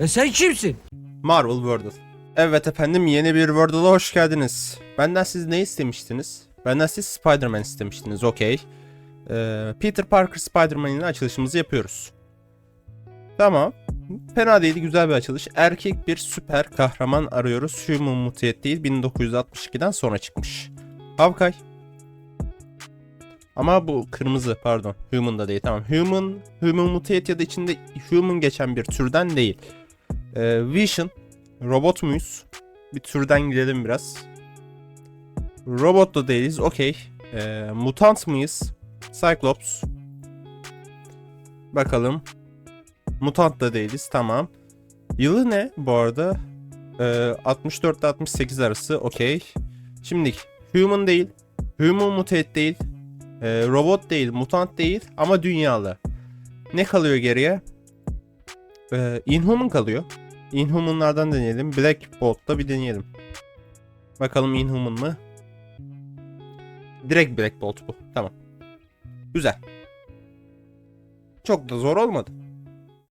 E sen kimsin? Marvel Wordle. Evet efendim yeni bir Wordle'a hoş geldiniz. Benden siz ne istemiştiniz? Benden siz Spider-Man istemiştiniz okey. Ee, Peter Parker Spider-Man açılışımızı yapıyoruz. Tamam. Fena değil güzel bir açılış. Erkek bir süper kahraman arıyoruz. Human Mutate değil 1962'den sonra çıkmış. Havkay. Ama bu kırmızı pardon. Human da değil tamam. Human, Human Mutate ya da içinde Human geçen bir türden değil. Ee, Vision. Robot muyuz? Bir türden gidelim biraz. Robot da değiliz. Okey. Ee, mutant mıyız? Cyclops. Bakalım. Mutant da değiliz. Tamam. Yılı ne bu arada? Ee, 64 ile 68 arası. Okey. Şimdi human değil. Human mutate değil. Ee, robot değil. Mutant değil. Ama dünyalı. Ne kalıyor geriye? Ee, Inhuman kalıyor. Inhuman'lardan deneyelim. Black Bolt'ta bir deneyelim. Bakalım Inhuman mı? Direkt Black Bolt bu. Tamam. Güzel. Çok da zor olmadı.